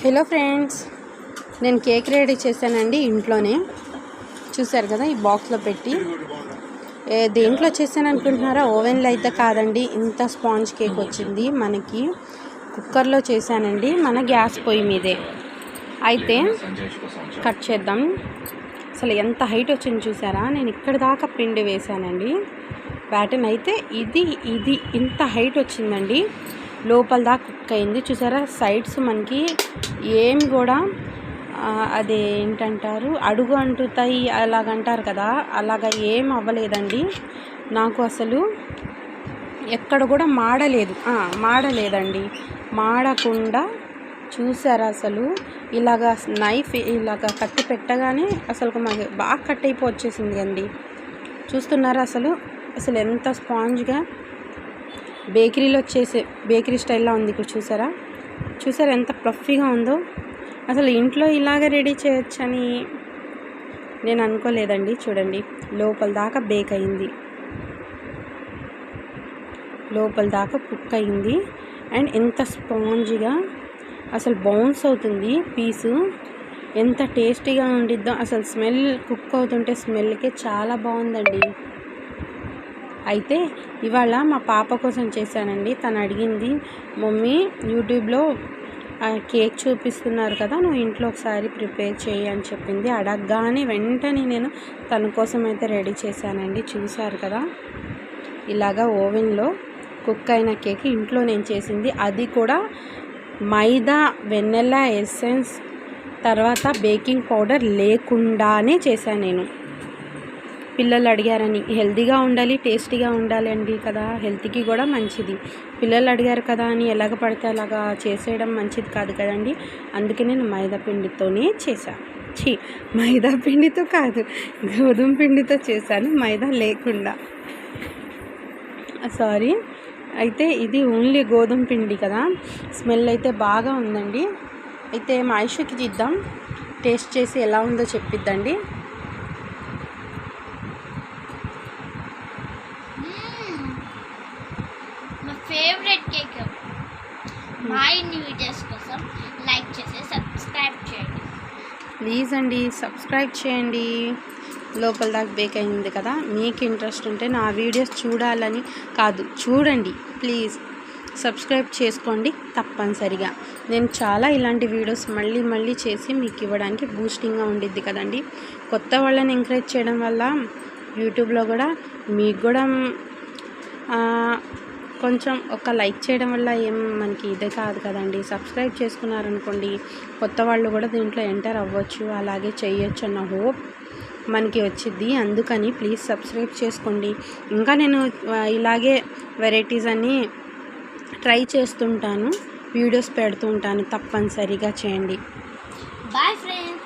Hello friends నేను cake ready చేశానండి ఇంట్లోనే. చూసారు కదా ఈ బాక్స్లో పెట్టి. దేంట్లో చేశాను అనుకుంటున్నారా ఓవెన్లో అయితే కాదండి. ఇంత స్పాంజ్ కేక్ వచ్చింది మనకి. కుక్కర్లో చేశానండి. మన గ్యాస్ పొయ్యి మీదే. అయితే కట్ చేద్దాం. అసలు ఎంత హైట్ వచ్చింది చూసారా నేను ఇక్కడ దాకా పిండి వేశానండి. ప్యాటర్న్ అయితే ఇది ఇది ఇంత హైట్ వచ్చిందండి. లోపల దాకా కుక్ అయింది. చూసారా? సైడ్స్ మనకి ఏం కూడా ఆ, అది ఏంటంటారు? అడుగు అంటుతాయి అలాగంటారు కదా? అలాగ ఏం అవ్వలేదండి. నాకు అసలు ఎక్కడ కూడా మాడలేదు. మాడలేదండి. మాడకుండా చూసారా అసలు? ఇలాగ నైఫ్ ఇలాగ కట్టి పెట్టగానే అసలు మాకు బాగా కట్ అయిపో వచ్చేసింది అండి. చూస్తున్నారా అసలు? అసలు ఎంత స్పాంజ్గా బేకరీలో చేసే బేకరీ స్టైల్లో ఉంది ఇక్కడ చూసారా? చూసారా ఎంత ప్లఫీగా ఉందో? అసలు ఇంట్లో ఇలాగ రెడీ చేయొచ్చని నేను అనుకోలేదండి. చూడండి లోపల దాకా బేక్ అయింది. లోపల దాకా కుక్ అయింది. అండ్ ఎంత స్పాంజ్గా అసలు బౌన్స్ అవుతుంది పీసు. ఎంత టేస్టీగా ఉండిద్దో అసలు స్మెల్ కుక్ అవుతుంటే స్మెల్కే చాలా బాగుందండి. అయితే ఇవాళ మా పాప కోసం చేశానండి. తను అడిగింది మమ్మీ యూట్యూబ్లో కేక్ చూపిస్తున్నారు కదా నువ్వు ఇంట్లో ఒకసారి ప్రిపేర్ చేయి అని చెప్పింది. అడగగానే వెంటనే నేను తన కోసం అయితే రెడీ చేశానండి. చూశారు కదా ఇలాగా ఓవెన్లో కుక్ అయిన కేక్ ఇంట్లో నేను చేసింది. అది కూడా మైదా వెన్నెల ఎసెన్స్ తర్వాత బేకింగ్ పౌడర్ లేకుండానే చేశాను నేను. పిల్లలు అడిగారని. హెల్తీగా ఉండాలి టేస్టీగా ఉండాలి అండి కదా. హెల్త్కి కూడా మంచిది. పిల్లలు అడిగారు కదా అని ఎలాగ పడితే అలాగా చేసేయడం మంచిది కాదు కదండి. అందుకే నేను మైదా పిండితోనే చేశాను ఛీ మైదా పిండితో కాదు గోధుమ పిండితో చేశాను. మైదా లేకుండా. సారీ. అయితే ఇది ఓన్లీ గోధుమ పిండి కదా. స్మెల్ అయితే బాగా ఉందండి. అయితే మా ఐషుకి ఇద్దాం టేస్ట్ చేసి ఎలా ఉందో చెప్పిద్దండి. మా ఫేవరెట్ కేక్ మా ఇన్ని వీడియోస్ కోసం లైక్ చేసి సబ్స్క్రైబ్ చేయండి. ప్లీజ్ అండి సబ్స్క్రైబ్ చేయండి. లోపల దాకా బేక్ అయింది కదా మీకు ఇంట్రెస్ట్ ఉంటే నా వీడియోస్ చూడాలని కాదు చూడండి. ప్లీజ్ సబ్స్క్రైబ్ చేసుకోండి తప్పనిసరిగా. నేను చాలా ఇలాంటి వీడియోస్ మళ్ళీ మళ్ళీ చేసి మీకు ఇవ్వడానికి బూస్టింగ్గా ఉండిద్ది కదండి. కొత్త వాళ్ళని ఎంకరేజ్ చేయడం వల్ల యూట్యూబ్లో కూడా మీకు కూడా కొంచెం ఒక లైక్ చేయడం వల్ల ఏం మనకి ఇదే కాదు కదండి. సబ్స్క్రైబ్ చేసుకున్నారనుకోండి కొత్త వాళ్ళు కూడా దీంట్లో ఎంటర్ అవ్వచ్చు అలాగే చేయొచ్చు అన్న హోప్ మనకి వచ్చింది అందుకని ప్లీజ్ సబ్స్క్రైబ్ చేసుకోండి. ఇంకా నేను ఇలాగే వెరైటీస్ అన్నీ ట్రై చేస్తుంటాను వీడియోస్ పెడుతూ ఉంటాను. తప్పనిసరిగా చేయండి. Bye friends